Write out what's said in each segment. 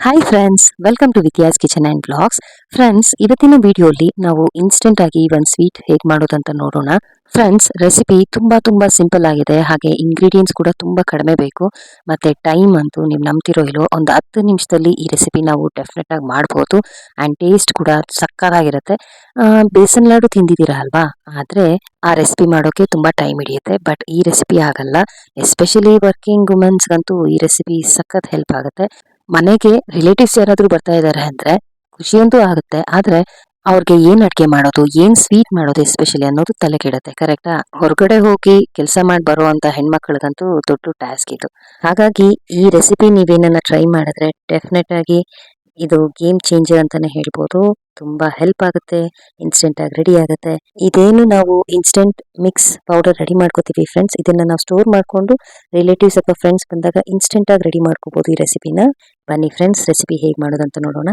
Hi friends welcome to Vidya's kitchen and vlogs friends ಇವತ್ತಿನ ವಿಡಿಯೋಲಿ ನಾವು ಇನ್ಸ್ಟೆಂಟ್ ಆಗಿ ಒಂದು ಸ್ವೀಟ್ ಹೇಗೆ ಮಾಡೋದಂತ ನೋಡೋಣ. ಫ್ರೆಂಡ್ಸ್ ರೆಸಿಪಿ ತುಂಬ ತುಂಬ ಸಿಂಪಲ್ ಆಗಿದೆ. ಹಾಗೆ ಇಂಗ್ರೀಡಿಯೆಂಟ್ಸ್ ಕೂಡ ತುಂಬ ಕಡಿಮೆ ಬೇಕು. ಮತ್ತು ಟೈಮ್ ಅಂತೂ ನೀವು ನಂಬ್ತಿರೋ ಇಲ್ಲೋ ಒಂದು ಹತ್ತು ನಿಮಿಷದಲ್ಲಿ ಈ ರೆಸಿಪಿ ನಾವು ಡೆಫಿನೆಟ್ ಆಗಿ ಮಾಡ್ಬೋದು. ಆ್ಯಂಡ್ ಟೇಸ್ಟ್ ಕೂಡ ಸಕ್ಕತ್ತಾಗಿರುತ್ತೆ. ಬೇಸನ್ ಲಾಡು ತಿಂದಿದ್ದೀರಾ ಅಲ್ವಾ? ಆದರೆ ಆ ರೆಸಿಪಿ ಮಾಡೋಕೆ ತುಂಬ ಟೈಮ್ ಹಿಡಿಯುತ್ತೆ. ಬಟ್ ಈ ರೆಸಿಪಿ ಆಗಲ್ಲ. ಎಸ್ಪೆಷಲಿ ವರ್ಕಿಂಗ್ ವುಮೆನ್ಸ್ಗಂತೂ ಈ ರೆಸಿಪಿ ಸಖತ್ ಹೆಲ್ಪ್ ಆಗುತ್ತೆ. ಮನೆಗೆ ರಿಲೇಟಿವ್ಸ್ ಯಾರಾದ್ರೂ ಬರ್ತಾ ಇದ್ದಾರೆ ಅಂದ್ರೆ ಖುಷಿಯಂತೂ ಆಗುತ್ತೆ. ಆದ್ರೆ ಅವ್ರಿಗೆ ಏನ್ ಅಡ್ಗೆ ಮಾಡೋದು, ಏನ್ ಸ್ವೀಟ್ ಮಾಡೋದು ಎಸ್ಪೆಷಲಿ ಅನ್ನೋದು ತಲೆ ಕೆಡುತ್ತೆ. ಕರೆಕ್ಟಾ ಹೊರಗಡೆ ಹೋಗಿ ಕೆಲಸ ಮಾಡಿ ಬರುವಂತ ಹೆಣ್ಮಕ್ಳಿಗಂತೂ ದೊಡ್ಡ ಟಾಸ್ಕ್ ಇದು. ಹಾಗಾಗಿ ಈ ರೆಸಿಪಿ ನೀವೇನನ್ನ ಟ್ರೈ ಮಾಡಿದ್ರೆ ಡೆಫಿನೆಟ್ ಆಗಿ ಇದು ಗೇಮ್ ಚೇಂಜರ್ ಅಂತಾನೆ ಹೇಳ್ಬೋದು. ತುಂಬಾ ಹೆಲ್ಪ್ ಆಗುತ್ತೆ ಇನ್ಸ್ಟೆಂಟ್ ಆಗಿ ರೆಡಿ ಆಗುತ್ತೆ. ಇದೇನು ನಾವು ಇನ್ಸ್ಟೆಂಟ್ ಮಿಕ್ಸ್ ಪೌಡರ್ ರೆಡಿ ಮಾಡ್ಕೋತೀವಿ ಫ್ರೆಂಡ್ಸ್ ಇದನ್ನ ನಾವು ಸ್ಟೋರ್ ಮಾಡ್ಕೊಂಡು ರಿಲೇಟಿವ್ಸ್ ಅಥವಾ ಫ್ರೆಂಡ್ಸ್ ಬಂದಾಗ ಇನ್ಸ್ಟೆಂಟ್ ಆಗಿ ರೆಡಿ ಮಾಡ್ಕೋಬಹುದು ಈ ರೆಸಿಪಿನ ಬನ್ನಿ ಫ್ರೆಂಡ್ಸ್ ರೆಸಿಪಿ ಹೇಗೆ ಮಾಡೋದಂತ ನೋಡೋಣ.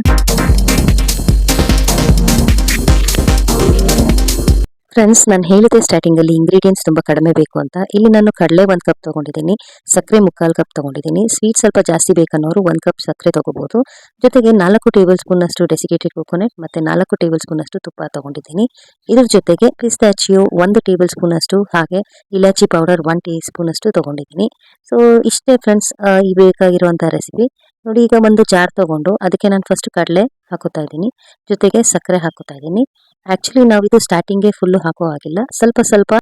ಫ್ರೆಂಡ್ಸ್ ನಾನು ಹೇಳಿದೆ ಸ್ಟಾರ್ಟಿಂಗಲ್ಲಿ ಇಂಗ್ರೀಡಿಯೆಂಟ್ಸ್ ತುಂಬ ಕಡಿಮೆ ಬೇಕು ಅಂತ. ಇಲ್ಲಿ ನಾನು ಕಡಲೆ ಒಂದು ಕಪ್ ತಗೊಂಡಿದ್ದೀನಿ, ಸಕ್ಕರೆ ಮುಕ್ಕಾಲು ಕಪ್ ತಗೊಂಡಿದ್ದೀನಿ. ಸ್ವೀಟ್ ಸ್ವಲ್ಪ ಜಾಸ್ತಿ ಬೇಕನ್ನೋರು ಒಂದು ಕಪ್ ಸಕ್ಕರೆ ತೊಗೋಬೋದು. ಜೊತೆಗೆ ನಾಲ್ಕು ಟೇಬಲ್ ಸ್ಪೂನಷ್ಟು ಡೆಸಿಕೇಟೆಡ್ ಕೋಕೋನಟ್ ಮತ್ತು ನಾಲ್ಕು ಟೇಬಲ್ ಸ್ಪೂನಷ್ಟು ತುಪ್ಪ ತೊಗೊಂಡಿದ್ದೀನಿ. ಇದ್ರ ಜೊತೆಗೆ ಪಿಸ್ತಾಚಿಯೋ ಒಂದು ಟೇಬಲ್ ಸ್ಪೂನಷ್ಟು ಹಾಗೆ ಇಲಾಚಿ ಪೌಡರ್ ಒನ್ ಟೀ ಸ್ಪೂನ್ ಅಷ್ಟು ತಗೊಂಡಿದ್ದೀನಿ. ಸೊ ಇಷ್ಟೇ ಫ್ರೆಂಡ್ಸ್ ಈ ಬೇಕಾಗಿರುವಂಥ ರೆಸಿಪಿ ನೋಡಿ, ಈಗ ಒಂದು ಜಾರ್ ತಗೊಂಡು ಅದಕ್ಕೆ ನಾನು ಫಸ್ಟ್ ಕಡಲೆ ಹಾಕೋತಾ ಇದ್ದೀನಿ. ಜೊತೆಗೆ ಸಕ್ಕರೆ ಹಾಕೋತಾ ಇದ್ದೀನಿ. ಆಕ್ಚುಲಿ ನಾವಿದು ಸ್ಟಾರ್ಟಿಂಗ್ಗೆ ಫುಲ್ಲು ಹಾಕೋ ಹಾಗಿಲ್ಲ. ಸ್ವಲ್ಪ ಸ್ವಲ್ಪ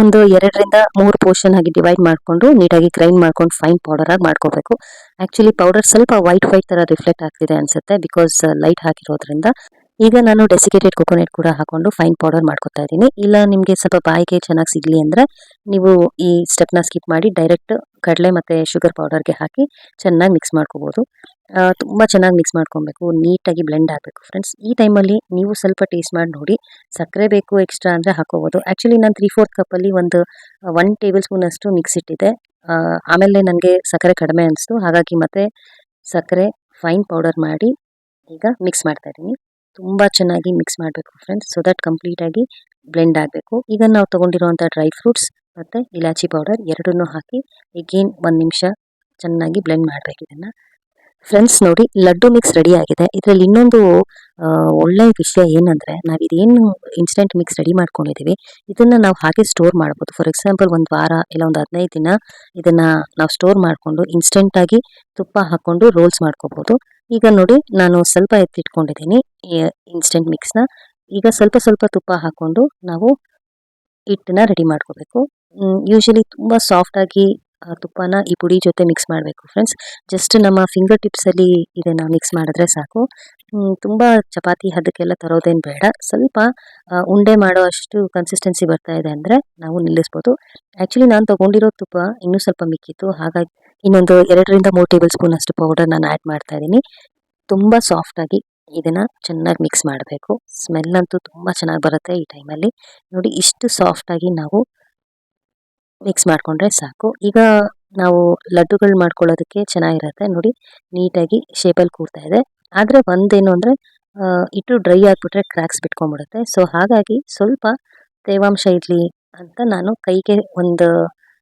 ಒಂದು ಎರಡರಿಂದ ಮೂರು ಪೋರ್ಷನ್ ಆಗಿ ಡಿವೈಡ್ ಮಾಡಿಕೊಂಡು ನೀಟಾಗಿ ಗ್ರೈಂಡ್ ಮಾಡ್ಕೊಂಡು ಫೈನ್ ಪೌಡರ್ ಆಗಿ ಮಾಡ್ಕೋಬೇಕು. ಆಕ್ಚುಲಿ ಪೌಡರ್ ಸ್ವಲ್ಪ ವೈಟ್ ವೈಟ್ ತರ ರಿಫ್ಲೆಕ್ಟ್ ಆಗ್ತಿದೆ ಅನ್ಸುತ್ತೆ ಬಿಕಾಸ್ ಲೈಟ್ ಹಾಕಿರೋದ್ರಿಂದ ಈಗ ನಾನು ಡೆಸಿಕೇಟೆಡ್ ಕೊಕೊನೆಟ್ ಕೂಡ ಹಾಕೊಂಡು ಫೈನ್ ಪೌಡರ್ ಮಾಡ್ಕೊತಾ ಇದ್ದೀನಿ. ಇಲ್ಲ, ನಿಮಗೆ ಸ್ವಲ್ಪ ಬಾಯಿಗೆ ಚೆನ್ನಾಗಿ ಸಿಗಲಿ ಅಂದರೆ ನೀವು ಈ ಸ್ಟೆಪ್ನ ಸ್ಕಿಪ್ ಮಾಡಿ ಡೈರೆಕ್ಟ್ ಕಡಲೆ ಮತ್ತು ಶುಗರ್ ಪೌಡರ್ಗೆ ಹಾಕಿ ಚೆನ್ನಾಗಿ ಮಿಕ್ಸ್ ಮಾಡ್ಕೋಬೋದು. ತುಂಬ ಚೆನ್ನಾಗಿ ಮಿಕ್ಸ್ ಮಾಡ್ಕೊಬೇಕು. ನೀಟಾಗಿ ಬ್ಲೆಂಡ್ ಆಗಬೇಕು ಫ್ರೆಂಡ್ಸ್ ಈ ಟೈಮಲ್ಲಿ ನೀವು ಸ್ವಲ್ಪ ಟೇಸ್ಟ್ ಮಾಡಿ ನೋಡಿ. ಸಕ್ಕರೆ ಬೇಕು ಎಕ್ಸ್ಟ್ರಾ ಅಂದರೆ ಹಾಕೋಬೋದು. ಆ್ಯಕ್ಚುಲಿ ನಾನು ತ್ರೀ ಫೋರ್ತ್ ಕಪ್ಪಲ್ಲಿ ಒಂದು ಒನ್ ಟೇಬಲ್ ಸ್ಪೂನ್ ಅಷ್ಟು ಮಿಕ್ಸ್ ಇಟ್ಟಿದ್ದೆ. ಆಮೇಲೆ ನನಗೆ ಸಕ್ಕರೆ ಕಡಿಮೆ ಅನಿಸ್ತು. ಹಾಗಾಗಿ ಮತ್ತೆ ಸಕ್ಕರೆ ಫೈನ್ ಪೌಡರ್ ಮಾಡಿ ಈಗ ಮಿಕ್ಸ್ ಮಾಡ್ತಾ ಇದ್ದೀನಿ. ತುಂಬ ಚೆನ್ನಾಗಿ ಮಿಕ್ಸ್ ಮಾಡಬೇಕು ಫ್ರೆಂಡ್ಸ್ ಸೊ ದಟ್ ಕಂಪ್ಲೀಟಾಗಿ ಬ್ಲೆಂಡ್ ಆಗಬೇಕು. ಈಗ ನಾವು ತೊಗೊಂಡಿರುವಂಥ ಡ್ರೈ ಫ್ರೂಟ್ಸ್ ಮತ್ತು ಇಲಾಚಿ ಪೌಡರ್ ಎರಡನ್ನೂ ಹಾಕಿ ಎಗೇನ್ ಒಂದು ನಿಮಿಷ ಚೆನ್ನಾಗಿ ಬ್ಲೆಂಡ್ ಮಾಡಬೇಕು ಇದನ್ನು. ಫ್ರೆಂಡ್ಸ್ ನೋಡಿ ಲಡ್ಡು ಮಿಕ್ಸ್ ರೆಡಿ ಆಗಿದೆ. ಇದರಲ್ಲಿ ಇನ್ನೊಂದು ಒಳ್ಳೆಯ ವಿಷಯ ಏನಂದರೆ ನಾವು ಇದೇನು ಇನ್ಸ್ಟೆಂಟ್ ಮಿಕ್ಸ್ ರೆಡಿ ಮಾಡ್ಕೊಂಡಿದ್ದೀವಿ ಇದನ್ನು ನಾವು ಹಾಗೆ ಸ್ಟೋರ್ ಮಾಡ್ಬೋದು. ಫಾರ್ ಎಕ್ಸಾಂಪಲ್ ಒಂದು ವಾರ ಇಲ್ಲ ಒಂದು ಹದಿನೈದು ದಿನ ಇದನ್ನು ನಾವು ಸ್ಟೋರ್ ಮಾಡಿಕೊಂಡು ಇನ್ಸ್ಟೆಂಟಾಗಿ ತುಪ್ಪ ಹಾಕೊಂಡು ರೋಲ್ಸ್ ಮಾಡ್ಕೋಬಹುದು ಈಗ ನೋಡಿ, ನಾನು ಸ್ವಲ್ಪ ಎತ್ತಿಟ್ಕೊಂಡಿದ್ದೀನಿ ಇನ್ಸ್ಟೆಂಟ್ ಮಿಕ್ಸ್ನ ಈಗ ಸ್ವಲ್ಪ ಸ್ವಲ್ಪ ತುಪ್ಪ ಹಾಕೊಂಡು ನಾವು ಹಿಟ್ಟನ್ನ ರೆಡಿ ಮಾಡ್ಕೋಬೇಕು. ಯೂಶಲಿ ತುಂಬ ಸಾಫ್ಟಾಗಿ ತುಪ್ಪನ ಈ ಪುಡಿ ಜೊತೆ ಮಿಕ್ಸ್ ಮಾಡಬೇಕು ಫ್ರೆಂಡ್ಸ್ ಜಸ್ಟ್ ನಮ್ಮ ಫಿಂಗರ್ ಟಿಪ್ಸಲ್ಲಿ ಇದನ್ನು ಮಿಕ್ಸ್ ಮಾಡಿದ್ರೆ ಸಾಕು. ತುಂಬ ಚಪಾತಿ ಹದಕ್ಕೆಲ್ಲ ತರೋದೇನು ಬೇಡ. ಸ್ವಲ್ಪ ಉಂಡೆ ಮಾಡೋ ಅಷ್ಟು ಕನ್ಸಿಸ್ಟೆನ್ಸಿ ಬರ್ತಾ ಇದೆ ಅಂದರೆ ನಾವು ನಿಲ್ಲಿಸ್ಬೋದು. ಆ್ಯಕ್ಚುಲಿ ನಾನು ತಗೊಂಡಿರೋ ತುಪ್ಪ ಇನ್ನೂ ಸ್ವಲ್ಪ ಮಿಕ್ಕಿತ್ತು. ಹಾಗಾಗಿ ಇನ್ನೊಂದು ಎರಡರಿಂದ ಮೂರು ಟೇಬಲ್ ಸ್ಪೂನ್ ಅಷ್ಟು ಪೌಡರ್ ನಾನು ಆ್ಯಡ್ ಮಾಡ್ತಾ ಇದ್ದೀನಿ. ತುಂಬ ಸಾಫ್ಟಾಗಿ ಇದನ್ನು ಚೆನ್ನಾಗಿ ಮಿಕ್ಸ್ ಮಾಡಬೇಕು. ಸ್ಮೆಲ್ ಅಂತೂ ತುಂಬ ಚೆನ್ನಾಗಿ ಬರುತ್ತೆ ಈ ಟೈಮಲ್ಲಿ ನೋಡಿ, ಇಷ್ಟು ಸಾಫ್ಟಾಗಿ ನಾವು ಮಿಕ್ಸ್ ಮಾಡಿಕೊಂಡ್ರೆ ಸಾಕು. ಈಗ ನಾವು ಲಡ್ಡುಗಳು ಮಾಡ್ಕೊಳ್ಳೋದಕ್ಕೆ ಚೆನ್ನಾಗಿರುತ್ತೆ. ನೋಡಿ, ನೀಟಾಗಿ ಶೇಪಲ್ಲಿ ಕೂರ್ತಾ ಇದೆ. ಆದರೆ ಒಂದೇನು ಅಂದರೆ ಇಟ್ಟು ಡ್ರೈ ಆಗಿಬಿಟ್ರೆ ಕ್ರ್ಯಾಕ್ಸ್ ಬಿಟ್ಕೊಂಡ್ಬಿಡುತ್ತೆ. ಸೊ ಹಾಗಾಗಿ ಸ್ವಲ್ಪ ತೇವಾಂಶ ಇರಲಿ ಅಂತ ನಾನು ಕೈಗೆ ಒಂದು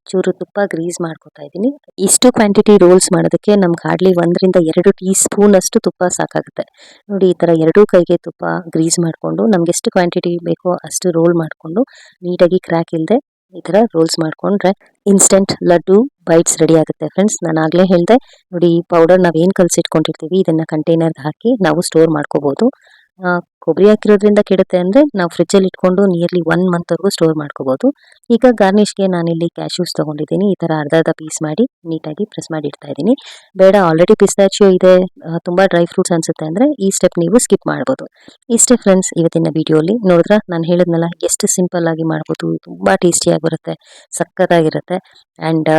ಚೂರು ತುಪ್ಪ ಗ್ರೀಸ್ ಮಾಡ್ಕೊತಾ ಇದ್ದೀನಿ. ಇಷ್ಟು ಕ್ವಾಂಟಿಟಿ ರೋಲ್ಸ್ ಮಾಡೋದಕ್ಕೆ ನಮ್ಗೆ ಹಾರ್ಡ್ಲಿ ಒಂದರಿಂದ ಎರಡು ಟೀ ಸ್ಪೂನ್ ಅಷ್ಟು ತುಪ್ಪ ಸಾಕಾಗುತ್ತೆ. ನೋಡಿ, ಈ ಥರ ಎರಡೂ ಕೈಗೆ ತುಪ್ಪ ಗ್ರೀಸ್ ಮಾಡಿಕೊಂಡು ನಮ್ಗೆ ಎಷ್ಟು ಕ್ವಾಂಟಿಟಿ ಬೇಕೋ ಅಷ್ಟು ರೋಲ್ ಮಾಡಿಕೊಂಡು ನೀಟಾಗಿ ಕ್ರ್ಯಾಕ್ ಇಲ್ಲದೆ ಈ ಥರ ರೋಲ್ಸ್ ಮಾಡಿಕೊಂಡ್ರೆ ಇನ್ಸ್ಟೆಂಟ್ ಲಡ್ಡು ಬೈಟ್ಸ್ ರೆಡಿ ಆಗುತ್ತೆ ಫ್ರೆಂಡ್ಸ್ ನಾನು ಆಗಲೇ ಹೇಳಿದೆ, ನೋಡಿ ಈ ಪೌಡರ್ ನಾವೇನು ಕಲಸಿಟ್ಕೊಂಡಿರ್ತೀವಿ, ಇದನ್ನು ಕಂಟೈನರ್ಗೆ ಹಾಕಿ ನಾವು ಸ್ಟೋರ್ ಮಾಡ್ಕೋಬೋದು. ಕೊಬ್ಬರಿ ಹಾಕಿರೋದ್ರಿಂದ ಕೆಡುತ್ತೆ ಅಂದರೆ ನಾವು ಫ್ರಿಜ್ಜಲ್ಲಿ ಇಟ್ಕೊಂಡು ನಿಯರ್ಲಿ ಒನ್ ಮಂತ್ವರೆಗೂ ಸ್ಟೋರ್ ಮಾಡ್ಕೋಬೋದು. ಈಗ ಗಾರ್ನಿಷ್ಗೆ ನಾನಿಲ್ಲಿ ಕ್ಯಾಶ್ಯೂಸ್ ತೊಗೊಂಡಿದ್ದೀನಿ. ಈ ಥರ ಅರ್ಧ ಅರ್ಧ ಪೀಸ್ ಮಾಡಿ ನೀಟಾಗಿ ಪ್ರೆಸ್ ಮಾಡಿ ಇಡ್ತಾ ಇದ್ದೀನಿ. ಬೇಡ ಆಲ್ರೆಡಿ ಪಿಸ್ತಾಚಿಯೋ ಇದೆ. ತುಂಬ ಡ್ರೈ ಫ್ರೂಟ್ಸ್ ಅನಿಸುತ್ತೆ ಅಂದರೆ ಈ ಸ್ಟೆಪ್ ನೀವು ಸ್ಕಿಪ್ ಮಾಡ್ಬೋದು. ಇಷ್ಟೇ ಫ್ರೆಂಡ್ಸ್ ಇವತ್ತಿನ ವಿಡಿಯೋಲಿ ನೋಡಿದ್ರೆ? ನಾನು ಹೇಳಿದ್ನಲ್ಲ, ಎಷ್ಟು ಸಿಂಪಲ್ ಆಗಿ ಮಾಡ್ಬೋದು. ತುಂಬ ಟೇಸ್ಟಿಯಾಗಿ ಬರುತ್ತೆ ಸಕ್ಕತ್ತಾಗಿರುತ್ತೆ. ಆ್ಯಂಡ್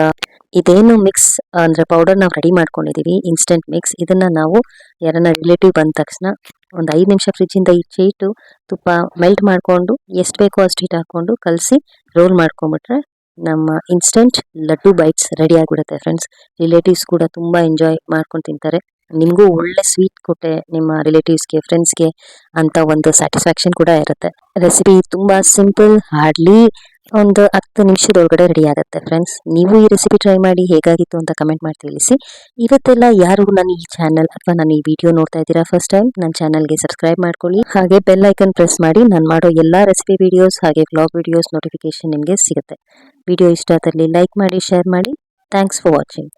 ಇದೇನು ಮಿಕ್ಸ್ ಅಂದರೆ ಪೌಡರ್ ನಾವು ರೆಡಿ ಮಾಡ್ಕೊಂಡಿದ್ದೀವಿ ಇನ್ಸ್ಟೆಂಟ್ ಮಿಕ್ಸ್ ಇದನ್ನು ನಾವು ಯಾರನ್ನ ರಿಲೇಟಿವ್ ಬಂದ ತಕ್ಷಣ ಒಂದು ಐದು ನಿಮಿಷ ಫ್ರಿಜ್ಜಿಂದ ಈಚೆ ಇಟ್ಟು ತುಪ್ಪ ಮೆಲ್ಟ್ ಮಾಡಿಕೊಂಡು ಎಷ್ಟು ಬೇಕೋ ಅಷ್ಟು ಹಿಟ್ಟು ಹಾಕ್ಕೊಂಡು ಕಲಸಿ ರೋಲ್ ಮಾಡ್ಕೊಂಬಿಟ್ರೆ ನಮ್ಮ ಇನ್ಸ್ಟೆಂಟ್ ಲಡ್ಡು ಬೈಟ್ಸ್ ರೆಡಿ ಆಗಿಬಿಡುತ್ತೆ ಫ್ರೆಂಡ್ಸ್ ರಿಲೇಟಿವ್ಸ್ ಕೂಡ ತುಂಬ ಎಂಜಾಯ್ ಮಾಡ್ಕೊಂಡು ತಿಂತಾರೆ. ನಿಮಗೂ ಒಳ್ಳೆ ಸ್ವೀಟ್ ಕೊಟ್ಟೆ ನಿಮ್ಮ ರಿಲೇಟಿವ್ಸ್ಗೆ ಫ್ರೆಂಡ್ಸ್ಗೆ ಅಂತ ಒಂದು ಸ್ಯಾಟಿಸ್ಫ್ಯಾಕ್ಷನ್ ಕೂಡ ಇರುತ್ತೆ. ರೆಸಿಪಿ ತುಂಬ ಸಿಂಪಲ್ ಹಾರ್ಡ್ಲಿ ಒಂದು ಹತ್ತು ನಿಮಿಷದೊಳಗಡೆ ರೆಡಿ ಆಗುತ್ತೆ ಫ್ರೆಂಡ್ಸ್ ನೀವು ಈ ರೆಸಿಪಿ ಟ್ರೈ ಮಾಡಿ ಹೇಗಾಗಿತ್ತು ಅಂತ ಕಮೆಂಟ್ ಮಾಡಿ ತಿಳಿಸಿ. ಇವತ್ತೆಲ್ಲ ಯಾರು ನನ್ನ ಈ ಚಾನಲ್ ಅಥವಾ ನಾನು ಈ ವಿಡಿಯೋ ನೋಡ್ತಾ ಇದ್ದೀರಾ ಫಸ್ಟ್ ಟೈಮ್ ನನ್ನ ಚಾನಲ್ಗೆ ಸಬ್ಸ್ಕ್ರೈಬ್ ಮಾಡ್ಕೊಳ್ಳಿ. ಹಾಗೆ ಬೆಲ್ ಐಕನ್ ಪ್ರೆಸ್ ಮಾಡಿ ನಾನು ಮಾಡೋ ಎಲ್ಲ ರೆಸಿಪಿ ವಿಡಿಯೋಸ್ ಹಾಗೆ ಬ್ಲಾಗ್ ವಿಡಿಯೋಸ್ ನೋಟಿಫಿಕೇಶನ್ ನಿಮಗೆ ಸಿಗುತ್ತೆ. ವಿಡಿಯೋ ಇಷ್ಟ ಆದಲ್ಲಿ ಲೈಕ್ ಮಾಡಿ ಶೇರ್ ಮಾಡಿ. Thanks for watching